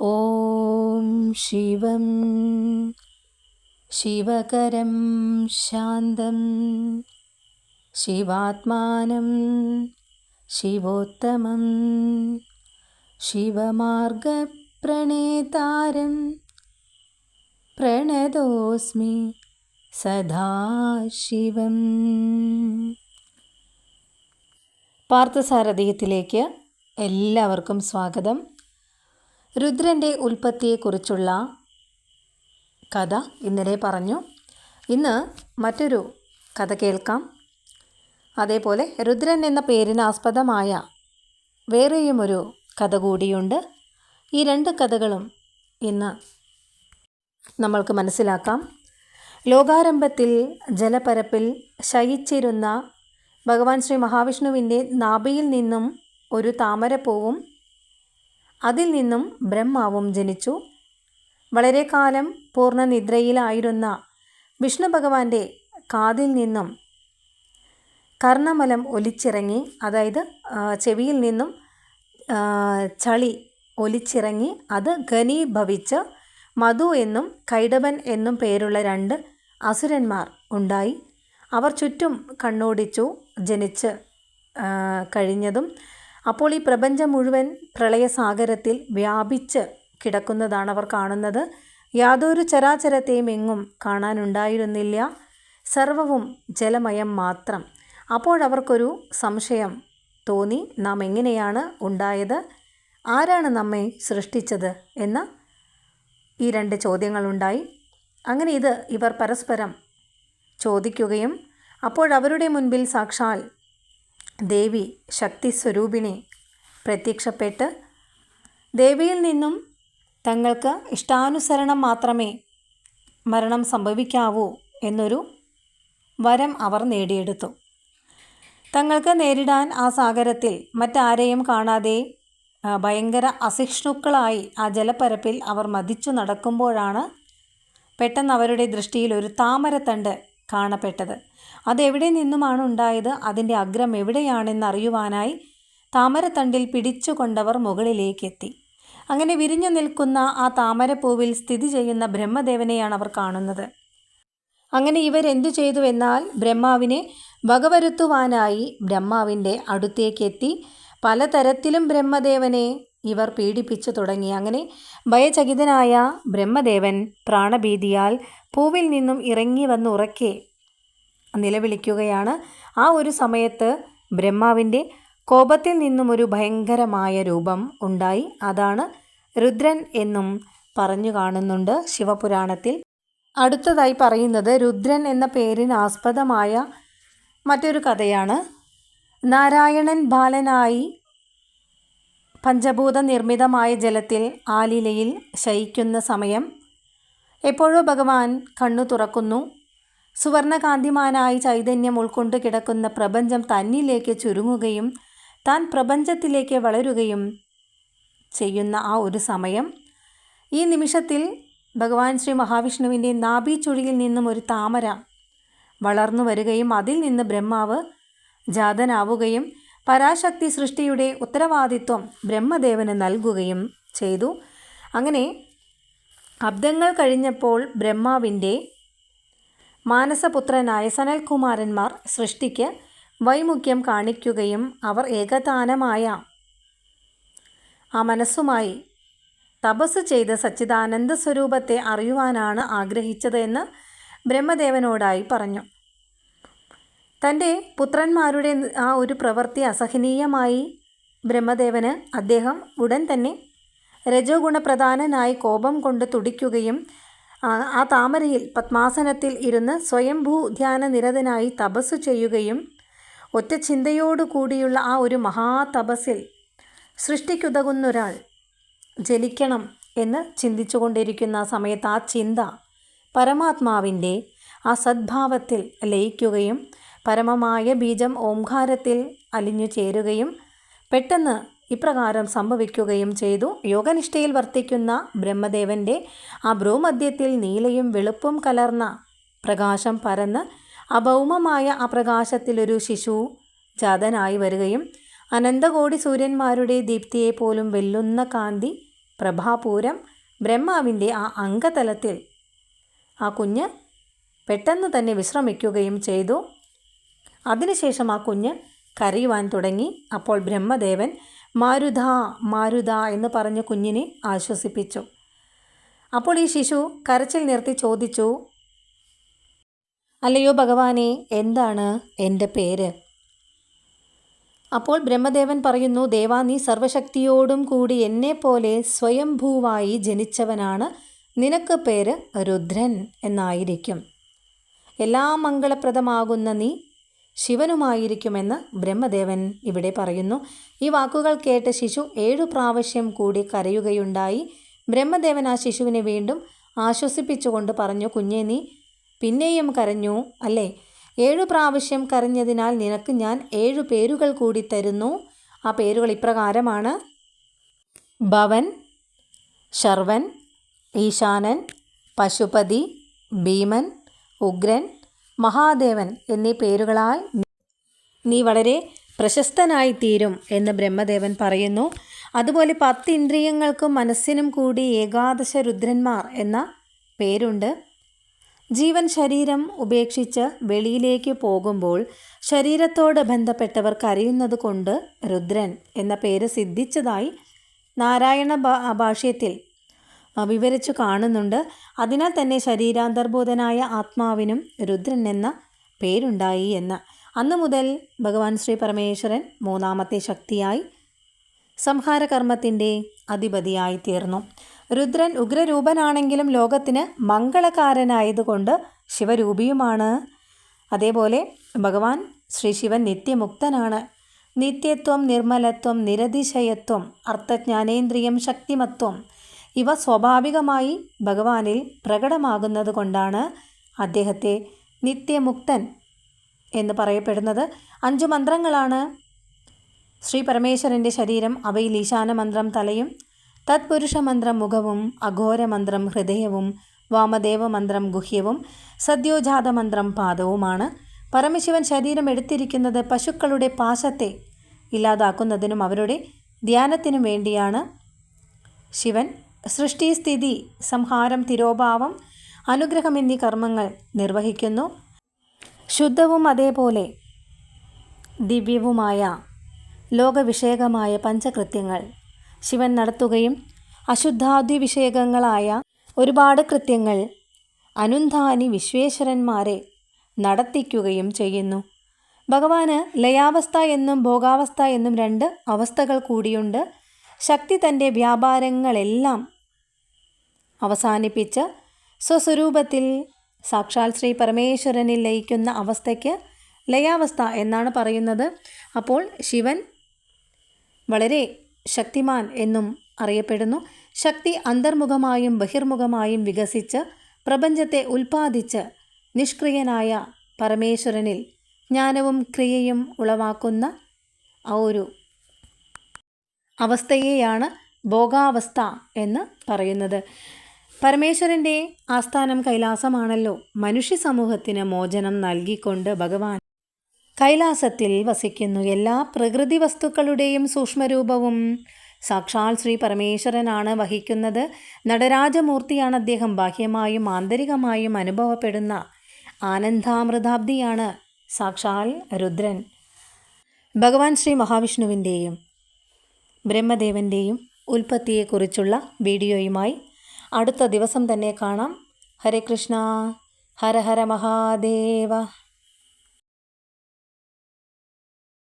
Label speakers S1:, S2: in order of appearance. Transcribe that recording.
S1: ॐ शिवं शिवकरं शान्तं शिवात्मानं शिवोत्तमं शिवमार्गप्रणेतारं प्रणतोऽस्मि സദാശിവം പാർത്ഥസാരഥീയത്തിലേക്ക് എല്ലാവർക്കും സ്വാഗതം രുദ്രന്റെ ഉൽപ്പത്തിയെക്കുറിച്ചുള്ള കഥ ഇന്നലെ പറഞ്ഞു. ഇന്ന് മറ്റൊരു കഥ കേൾക്കാം. അതേപോലെ രുദ്രൻ എന്ന പേരിന് ആസ്പദമായ വേറെയും ഒരു കഥ കൂടിയുണ്ട്. ഈ രണ്ട് കഥകളും ഇന്ന് നമ്മൾക്ക് മനസ്സിലാക്കാം. ലോകാരംഭത്തിൽ ജലപരപ്പിൽ ശയിച്ചിരുന്ന ഭഗവാൻ ശ്രീ മഹാവിഷ്ണുവിന്റെ നാഭിയിൽ നിന്നും ഒരു താമരപ്പൂവും അതിൽ നിന്നും ബ്രഹ്മാവും ജനിച്ചു. വളരെ കാലം പൂർണ നിദ്രയിലായിരുന്ന വിഷ്ണു ഭഗവാന്റെ കാതിൽ നിന്നും കർണമലം ഒലിച്ചിറങ്ങി അതായത് ചെവിയിൽ നിന്നും ചളി ഒലിച്ചിറങ്ങി അത് ഘനീഭവിച്ച് മധു എന്നും കൈടവൻ എന്നും പേരുള്ള രണ്ട് അസുരന്മാർ ഉണ്ടായി. അവർ ചുറ്റും കണ്ണോടിച്ചു ജനിച്ച് കഴിഞ്ഞതും അപ്പോൾ ഈ പ്രപഞ്ചം മുഴുവൻ പ്രളയസാഗരത്തിൽ വ്യാപിച്ച് കിടക്കുന്നതാണ് അവർ കാണുന്നത്. യാതൊരു ചരാചരത്തെയും എങ്ങും കാണാനുണ്ടായിരുന്നില്ല. സർവവും ജലമയം മാത്രം. അപ്പോഴവർക്കൊരു സംശയം തോന്നി നാം എങ്ങനെയാണ് ഉണ്ടായത്? ആരാണ് നമ്മെ സൃഷ്ടിച്ചത്? എന്ന ഈ രണ്ട് ചോദ്യങ്ങളുണ്ടായി. അങ്ങനെ ഇത് ഇവർ പരസ്പരം ചോദിക്കുകയും അപ്പോഴവരുടെ മുൻപിൽ സാക്ഷാൽ ദേവി ശക്തി സ്വരൂപിണി പ്രത്യക്ഷപ്പെട്ട് ദേവിയിൽ നിന്നും തങ്ങൾക്ക് ഇഷ്ടാനുസരണം മാത്രമേ മരണം സംഭവിക്കാവൂ എന്നൊരു വരം അവർ നേടിയെടുത്തു. തങ്ങൾക്ക് നേരിടാൻ ആ സാഗരത്തിൽ മറ്റാരെയും കാണാതെ ഭയങ്കര അസഹിഷ്ണുക്കളായി ആ ജലപ്പരപ്പിൽ അവർ മതിച്ചു നടക്കുമ്പോഴാണ് പെട്ടെന്ന് അവരുടെ ദൃഷ്ടിയിൽ ഒരു താമരത്തണ്ട് കാണപ്പെട്ടത്. അതെവിടെ നിന്നുമാണ് ഉണ്ടായത്? അതിന്റെ അഗ്രം എവിടെയാണെന്ന് അറിയുവാനായി താമരത്തണ്ടിൽ പിടിച്ചുകൊണ്ടവർ മുകളിലേക്കെത്തി. അങ്ങനെ വിരിഞ്ഞു നിൽക്കുന്ന ആ താമരപ്പൂവിൽ സ്ഥിതി ചെയ്യുന്ന ബ്രഹ്മദേവനെയാണ് അവർ കാണുന്നത്. അങ്ങനെ ഇവരെന്തു ചെയ്തു എന്നാൽ ബ്രഹ്മാവിനെ വകവരുത്തുവാനായി ബ്രഹ്മാവിന്റെ അടുത്തേക്കെത്തി. പലതരത്തിലും ബ്രഹ്മദേവനെ ഇവർ പീഡിപ്പിച്ചു തുടങ്ങി. അങ്ങനെ ഭയചകിതനായ ബ്രഹ്മദേവൻ പ്രാണഭീതിയാൽ പൂവിൽ നിന്നും ഇറങ്ങി വന്ന് ഉറക്കെ നിലവിളിക്കുകയാണ്. ആ ഒരു സമയത്ത് ബ്രഹ്മാവിന്റെ കോപത്തിൽ നിന്നും ഒരു ഭയങ്കരമായ രൂപം ഉണ്ടായി. അതാണ് രുദ്രൻ എന്നും പറഞ്ഞു കാണുന്നുണ്ട് ശിവപുരാണത്തിൽ. അടുത്തതായി പറയുന്നത് രുദ്രൻ എന്ന പേരിന് ആസ്പദമായ മറ്റൊരു കഥയാണ്. നാരായണൻ ബാലനായി പഞ്ചഭൂത നിർമ്മിതമായ ജലത്തിൽ ആലിലയിൽ ശയിക്കുന്ന സമയം എപ്പോഴോ ഭഗവാൻ കണ്ണു തുറക്കുന്നു. സുവർണകാന്തിമാനായി ചൈതന്യം ഉൾക്കൊണ്ട് കിടക്കുന്ന പ്രപഞ്ചം തന്നിലേക്ക് ചുരുങ്ങുകയും താൻ പ്രപഞ്ചത്തിലേക്ക് വളരുകയും ചെയ്യുന്ന ആ ഒരു സമയം. ഈ നിമിഷത്തിൽ ഭഗവാൻ ശ്രീ മഹാവിഷ്ണുവിന്റെ നാഭീച്ചുഴിയിൽ നിന്നും ഒരു താമര വളർന്നു വരികയും അതിൽ നിന്ന് ബ്രഹ്മാവ് ജാതനാവുകയും പരാശക്തി സൃഷ്ടിയുടെ ഉത്തരവാദിത്വം ബ്രഹ്മദേവന് നൽകുകയും ചെയ്തു. അങ്ങനെ അബ്ദങ്ങൾ കഴിഞ്ഞപ്പോൾ ബ്രഹ്മാവിന്റെ മാനസപുത്രനായ സനൽകുമാരന്മാർ സൃഷ്ടിക്ക് വൈമുഖ്യം കാണിക്കുകയും അവർ ഏകതാനമായ ആ മനസ്സുമായി തപസ് ചെയ്ത് സച്ചിദാനന്ദ സ്വരൂപത്തെ അറിയുവാനാണ് ആഗ്രഹിച്ചത് എന്ന് ബ്രഹ്മദേവനോടായി പറഞ്ഞു. തന്റെ പുത്രന്മാരുടെ ആ ഒരു പ്രവൃത്തി അസഹനീയമായി ബ്രഹ്മദേവന് അദ്ദേഹം ഉടൻ തന്നെ രജോ ഗുണപ്രധാനനായി കോപം കൊണ്ട് തുടിക്കുകയും ആ താമരയിൽ പത്മാസനത്തിൽ ഇരുന്ന് സ്വയംഭൂ ധ്യാന നിരതനായി തപസ് ചെയ്യുകയും ഒറ്റ ചിന്തയോടു കൂടിയുള്ള ആ ഒരു മഹാതപസ്സിൽ സൃഷ്ടിക്കുതകുന്നൊരാൾ ജലിക്കണം എന്ന് ചിന്തിച്ചുകൊണ്ടിരിക്കുന്ന സമയത്ത് ആ ചിന്ത പരമാത്മാവിന്റെ ആ സദ്ഭാവത്തിൽ ലയിക്കുകയും പരമമായ ബീജം ഓംകാരത്തിൽ അലിഞ്ഞു ചേരുകയും പെട്ടെന്ന് ഇപ്രകാരം സംഭവിക്കുകയും ചെയ്തു. യോഗനിഷ്ഠയിൽ വർത്തിക്കുന്ന ബ്രഹ്മദേവന്റെ ആ ഭ്രൂമധ്യത്തിൽ നീലയും വെളുപ്പും കലർന്ന പ്രകാശം പരന്ന് അഭൗമമായ ആ പ്രകാശത്തിലൊരു ശിശു ജാതനായി വരികയും അനന്തകോടി സൂര്യന്മാരുടെ ദീപ്തിയെ പോലും വെല്ലുന്ന കാന്തി പ്രഭാപൂരം ബ്രഹ്മാവിന്റെ ആ അംഗതലത്തിൽ ആ കുഞ്ഞ് പെട്ടെന്ന് തന്നെ വിശ്രമിക്കുകയും ചെയ്തു. അതിനുശേഷം ആ കുഞ്ഞ് കരയുവാൻ തുടങ്ങി. അപ്പോൾ ബ്രഹ്മദേവൻ മാരുത മാരുത എന്ന് പറഞ്ഞ് കുഞ്ഞിനെ ആശ്വസിപ്പിച്ചു. അപ്പോൾ ഈ ശിശു കരച്ചിൽ നിർത്തി ചോദിച്ചു അല്ലയോ ഭഗവാനെ എന്താണ് എന്റെ പേര്? അപ്പോൾ ബ്രഹ്മദേവൻ പറയുന്നു ദേവാ നീ സർവശക്തിയോടും കൂടി എന്നെപ്പോലെ സ്വയംഭൂവായി ജനിച്ചവനാണ്. നിനക്ക് പേര് രുദ്രൻ എന്നായിരിക്കും. എല്ലാ മംഗളപ്രദമാകുന്ന നീ ശിവനുമായിരിക്കുമെന്ന് ബ്രഹ്മദേവൻ ഇവിടെ പറയുന്നു. ഈ വാക്കുകൾ കേട്ട ശിശു ഏഴു പ്രാവശ്യം കൂടി കരയുകയുണ്ടായി. ബ്രഹ്മദേവൻ ആ ശിശുവിനെ വീണ്ടും ആശ്വസിപ്പിച്ചുകൊണ്ട് പറഞ്ഞു കുഞ്ഞേ നീ പിന്നെയും കരഞ്ഞു അല്ലേ? ഏഴു പ്രാവശ്യം കരഞ്ഞതിനാൽ നിനക്ക് ഞാൻ ഏഴു പേരുകൾ കൂടി തരുന്നു. ആ പേരുകൾ ഇപ്രകാരമാണ്. ഭവൻ ശർവൻ ഈശാനൻ പശുപതി ഭീമൻ ഉഗ്രൻ മഹാദേവൻ എന്നീ പേരുകളാൽ നീ വളരെ പ്രശസ്തനായി തീരും എന്ന് ബ്രഹ്മദേവൻ പറയുന്നു. അതുപോലെ പത്ത് ഇന്ദ്രിയങ്ങൾക്കും മനസ്സിനും കൂടി ഏകാദശ രുദ്രന്മാർ എന്ന പേരുണ്ട്. ജീവൻ ശരീരം ഉപേക്ഷിച്ച് വെളിയിലേക്ക് പോകുമ്പോൾ ശരീരത്തോട് ബന്ധപ്പെട്ടവർ കരയുന്നത് കൊണ്ട് രുദ്രൻ എന്ന പേര് സിദ്ധിച്ചതായി നാരായണ ഭാഷ്യത്തിൽ വിവരിച്ചു കാണുന്നുണ്ട്. അതിനാൽ തന്നെ ശരീരാന്തർബോധനായ ആത്മാവിനും രുദ്രൻ എന്ന പേരുണ്ടായി എന്ന്. അന്നു മുതൽ ഭഗവാൻ ശ്രീ പരമേശ്വരൻ മൂന്നാമത്തെ ശക്തിയായി സംഹാരകർമ്മത്തിന്റെ അധിപതിയായി തീർന്നു. രുദ്രൻ ഉഗ്രരൂപനാണെങ്കിലും ലോകത്തിന് മംഗളകാരനായതുകൊണ്ട് ശിവരൂപിയുമാണ്. അതേപോലെ ഭഗവാൻ ശ്രീ ശിവൻ നിത്യമുക്തനാണ്. നിത്യത്വം നിർമ്മലത്വം നിരതിശയത്വം അർത്ഥജ്ഞാനേന്ദ്രിയം ശക്തിമത്വം ഇവ സ്വാഭാവികമായി ഭഗവാനിൽ പ്രകടമാകുന്നത് കൊണ്ടാണ് അദ്ദേഹത്തെ നിത്യമുക്തൻ എന്ന് പറയപ്പെടുന്നത്. അഞ്ചു മന്ത്രങ്ങളാണ്. ശ്രീ പരമേശ്വരന്റെ ശരീരം അവയിൽ ഈശാന മന്ത്രം തലയും തത്പുരുഷ മന്ത്രം മുഖവും അഘോര മന്ത്രം ഹൃദയവും വാമദേവ മന്ത്രം ഗുഹ്യവും സദ്യോജാത മന്ത്രം പാദവുമാണ്. പരമശിവൻ ശരീരം എടുത്തിരിക്കുന്നത് പശുക്കളുടെ പാശത്തെ ഇല്ലാതാക്കുന്നതിനും അവരുടെ ധ്യാനത്തിനും വേണ്ടിയാണ്. ശിവൻ സൃഷ്ടിസ്ഥിതി സംഹാരം തിരോഭാവം അനുഗ്രഹം എന്നീ കർമ്മങ്ങൾ നിർവഹിക്കുന്നു. ശുദ്ധവും അതേപോലെ ദിവ്യവുമായ ലോകവിഷയകമായ പഞ്ചകൃത്യങ്ങൾ ശിവൻ നടത്തുകയും അശുദ്ധാദ്വിവിഷയകങ്ങളായ ഒരുപാട് കൃത്യങ്ങൾ അനുന്ധാനി വിശ്വേശ്വരന്മാരെ നടത്തിക്കുകയും ചെയ്യുന്നു. ഭഗവാന് ലയാവസ്ഥ എന്നും ഭോഗാവസ്ഥ എന്നും രണ്ട് അവസ്ഥകൾ കൂടിയുണ്ട്. ശക്തി തന്റെ വ്യാപാരങ്ങളെല്ലാം അവസാനിപ്പിച്ച് സ്വസ്വരൂപത്തിൽ സാക്ഷാൽ ശ്രീ പരമേശ്വരനിൽ ലയിക്കുന്ന അവസ്ഥയ്ക്ക് ലയാവസ്ഥ എന്നാണ് പറയുന്നത്. അപ്പോൾ ശിവൻ വളരെ ശക്തിമാൻ എന്നും അറിയപ്പെടുന്നു. ശക്തി അന്തർമുഖമായും ബഹിർമുഖമായും വികസിച്ച് പ്രപഞ്ചത്തെ ഉൽപ്പാദിച്ച് നിഷ്ക്രിയനായ പരമേശ്വരനിൽ ജ്ഞാനവും ക്രിയയും ഉളവാക്കുന്ന ആ ഒരു അവസ്ഥയെയാണ് ഭോഗാവസ്ഥ എന്ന് പറയുന്നത്. പരമേശ്വരന്റെ ആസ്ഥാനം കൈലാസമാണല്ലോ. മനുഷ്യ സമൂഹത്തിന് മോചനം നൽകിക്കൊണ്ട് ഭഗവാൻ കൈലാസത്തിൽ വസിക്കുന്നു. എല്ലാ പ്രകൃതി വസ്തുക്കളുടെയും സൂക്ഷ്മരൂപവും സാക്ഷാൽ ശ്രീ പരമേശ്വരനാണ് വഹിക്കുന്നത്. നടരാജമൂർത്തിയാണ് അദ്ദേഹം. ബാഹ്യമായും ആന്തരികമായും അനുഭവപ്പെടുന്ന ആനന്ദാമൃതാബ്ദിയാണ് സാക്ഷാൽ രുദ്രൻ. ഭഗവാൻ ശ്രീ മഹാവിഷ്ണുവിന്റെയും ബ്രഹ്മദേവന്റെയും ഉൽപ്പത്തിയെക്കുറിച്ചുള്ള വീഡിയോയുമായി അടുത്ത ദിവസം തന്നെ കാണാം. ഹരേ കൃഷ്ണ. ഹര ഹര മഹാദേവ.